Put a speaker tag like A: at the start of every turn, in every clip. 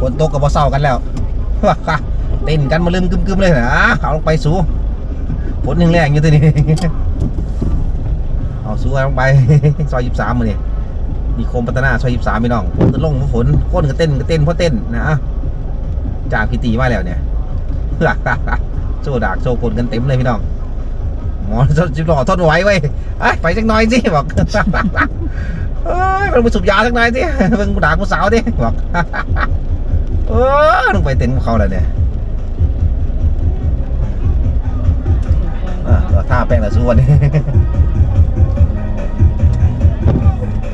A: ฝนตกกับบ่เศร้ากันแล้วเต้นกันมาลืมกึมๆเลยนะเอาลงไปสู้ฝนยังแรงอยู่ตัวนี้เอาสู้ลงไปซอยยี่สามมือนี่มีโคมพัฒนาซอยยี่สามพี่น้องฝนก็ลงเพราะฝนคนก็เต้นก็เต้นเพราะเต้นนะจากพิตีมาแล้วเนี่ยโซดากโซคนกันเต็มเลยพี่น้องหมอจิบหล่อทนไหวไว้ยเอ้ยไปสักน่อยสิบอกเอ้ยมันไปสูบยาสักน่อยสิเบิ่งกูด่ากูสาวดิบอก เออต้องไปเต็นท์กับเขาเลยเนี่ยอะเราท่าแป้งละส่วน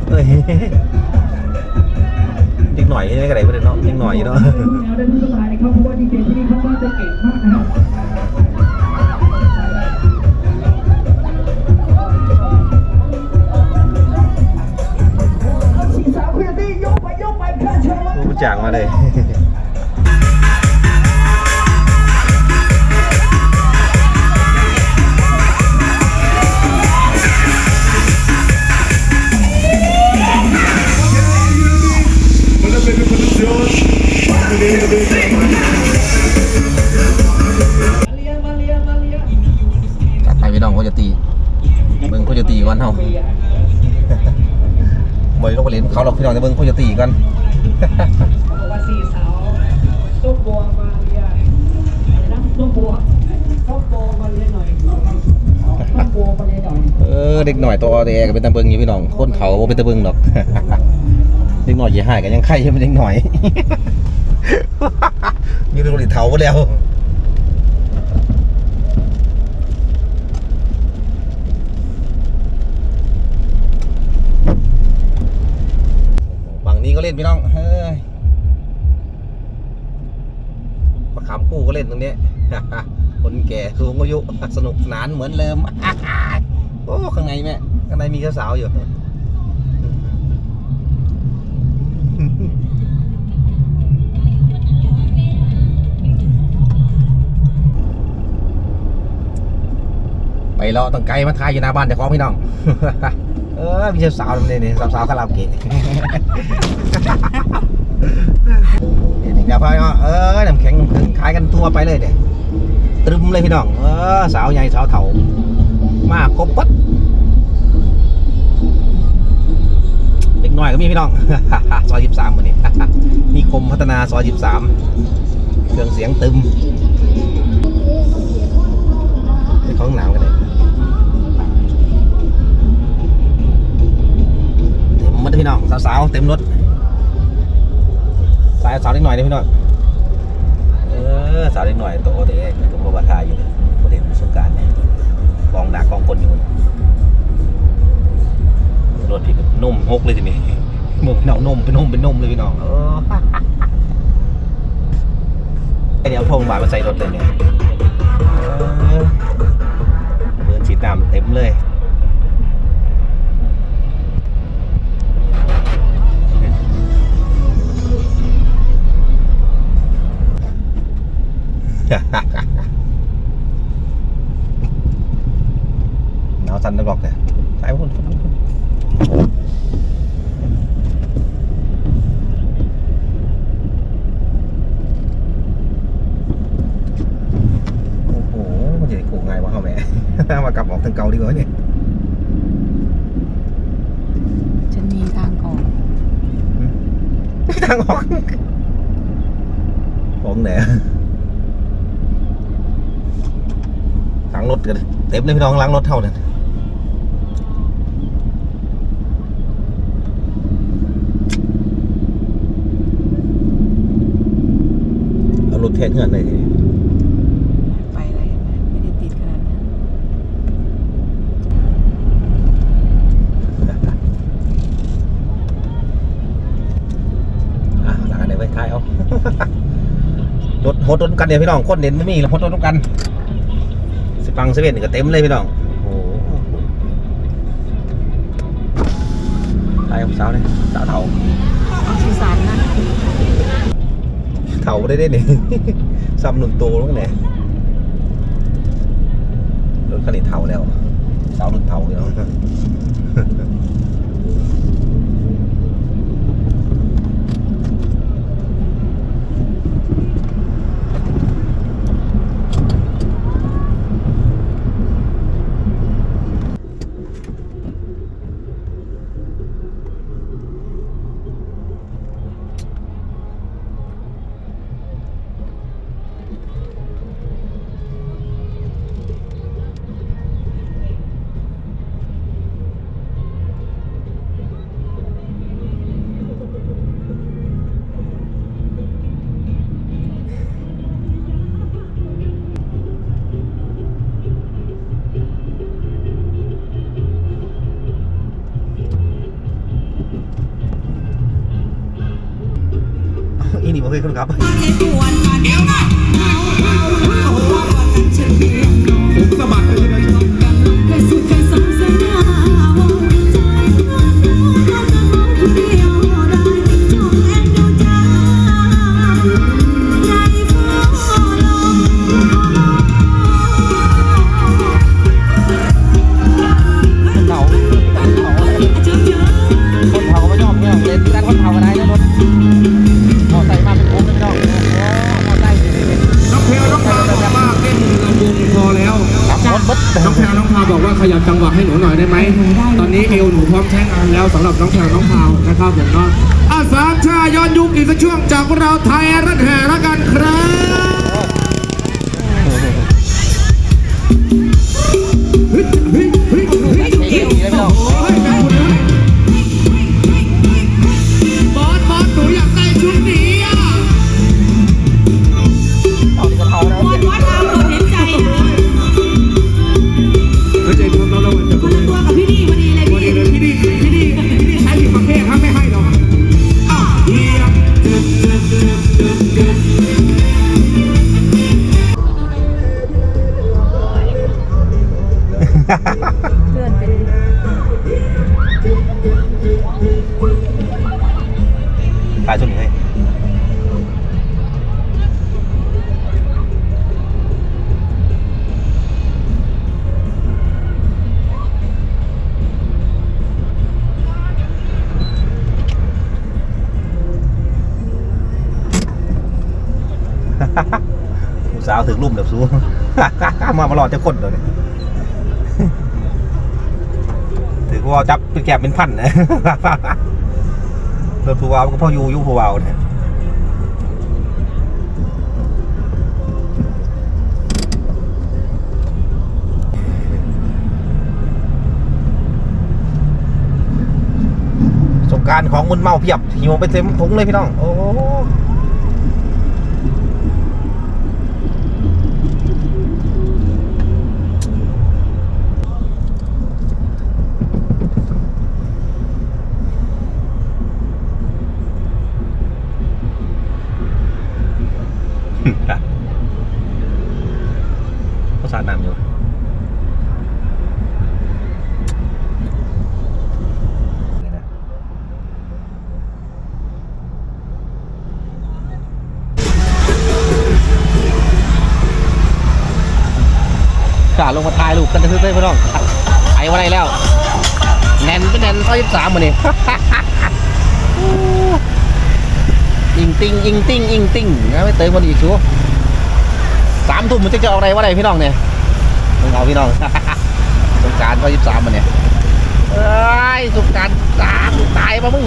A: เฮ้ยเด็กหน่อยนี่ก็ได้ประเด็นเนาะเด็กหน่อยอยู่เนาะ
B: แล้วได้ทุกสไตล์นะครับเพราะว่าดีเจที่นี่เขาก็จะเก่งมากนะครับสี่สาวคุยตี้ยกไปยกไปแค่เชิญ
A: รู้จักมาเลย จัดไปพี่น้องเขาจะตีเบิ้งเขาจะตีกันเฮาบ่อยลงไปเล่นเขาหรอกพี่น้องแต่เบิ้งเขาจะตีกัน
B: บอกว่าสี่สาวส้มบัวมาเลียอะไรนะส้มบัวส้มบัวมาเลียหน่อยส้มบัวมาเลียหน่อย
A: เออเด็กหน่อยตัวแอก็เป็นตะเบิงอยู่พี่น้องคนเขาเป็นตะเบิงหรอกเด็กหน่อยอย่าหายกันยังไข่ยังเป็นเด็กหน่อย มีเรื่องลิเทาไปแล้วฝั่งนี้ก็เล่นพี่น้อง เฮ้ยประคำคู่ก็เล่นตรงนี้ คนแก่สูงอายุ สนุกสนานเหมือนเดิม โอ้ ข้างในแม่ ข้างในมีสาวๆอยู่ รอตั้งไกลมาทายอยู่หน้าบ้านเจะของพี่น้อง เออมีสาวๆนี่นี่สาวๆคาราโอเกะเดี๋ยวพายเออน้ำแข็งน้ำแข็งขายกันทั่วไปเลยเด็ตรึมเลยพี่น้อง เออสาวใหญ่สาวเฒ่า มาครบปั๊ดเด็กน้อยก็มีพี่น้อง ซอยยิบสามวันนี้มีคมพัฒนาซอยยิบสามเครื่องเสียงตึมเป็นของหนาวกันเลย เต็มหมดเลยพี่น้องสาวๆเต็มรถสายสาวเล็กหน่อยเลยพี่น้องเออสาวเล็กหน่อยโตเด็กตัวบัวทายอยู่เลยโมเดลประสบการณ์เนี่ยกองดักกองคนอยู่รถพี่ก็นุ่มฮกเลยทีนี้เมืองพี่น้องนุ่มเป็นนุ่มเป็นนุ่มเลยพี่น้องเออไอเดี๋ยวพงบาทมาใส่รถเลยเนี่ย เก่าดีกว่าเนี่ย
C: ฉันมีทางออก
A: ทางออกของไหนล้างรถกันเต็มเลยพี่น้องล้างรถเท่านั้นเอารถแทนเงื่อนเลยทีนี้
C: ไปอะไรเห็นไหมไม่ได้ติดขนาดนั้น
A: อะหลังกันเดี๋ยวไปท้ายเอา รถโหดรถกันเดี๋ยวพี่น้องคนเด่นไม่มีแล้วโหดรถกันสิฟังเซเว่นก็เต็มเลยพี่น้องโอ้โหตายของสาวเนี่ยสาวเถา
C: เอาสุสานนะ
A: เถาได้ได้เนี่ยซ้ำหนุนโตแล้วเนี่ยรถคันนี้เถาแล้วสาวหนุนเถาพี่น้อง เลยคนขับ ต้อม
D: ใช้งานแล้วสำหรับน้องแถวน้องพาวนะครับผมเนาะอาสามชาย้อนยุคอีกสักช่วงจากพวกเราไทยรัฐแห่ละกันครับา
A: วถึงรุ่มแบบสู้มามาหลอดจะคนเดี๋ยวนี้ถือว่าจับเป็นแกบเป็นพันนะรถผู้วาวก็พ่ออยู่ยุ่ผู้วาวเนี่ยประสบการณ์ของมึนเมาเพียบหิวไปเต็มถุงเลยพี่น้อง โอ้ เขาสาดน้ำอยู่นี่นะกล้าลงมาถ่ายรูปกันจะซื้อได้พี่น้องไปวันไหนแล้ว แน่นเป็นแน่นเท่ายี่สามมาเนี่ ยอิงติงอิงติงอิงติงนะไม่เติมมันอีกชัวสามทุ่มมันจะจะออกไรวะไรพี่น้องเนี่ยมึงเอาพี่น้องสงกรารก็ยี่สามมันเนี่ยเอ้ยสงการสามตายปะมึง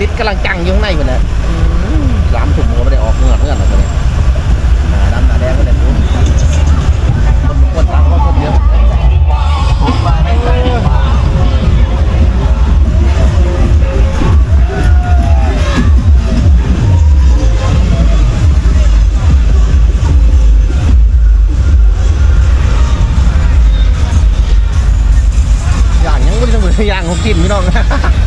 A: ติดกำลังจังอยู่ข้างในมันเลยสามทุ่มก็ไม่ได้ออกเงื่อนเงื่อนหรอกเนี่ยหนาดำหนาแดงก็เลยคุณคนบางคนตามก็คนเยอะ เหมือนอย่างของกินพี่น้อง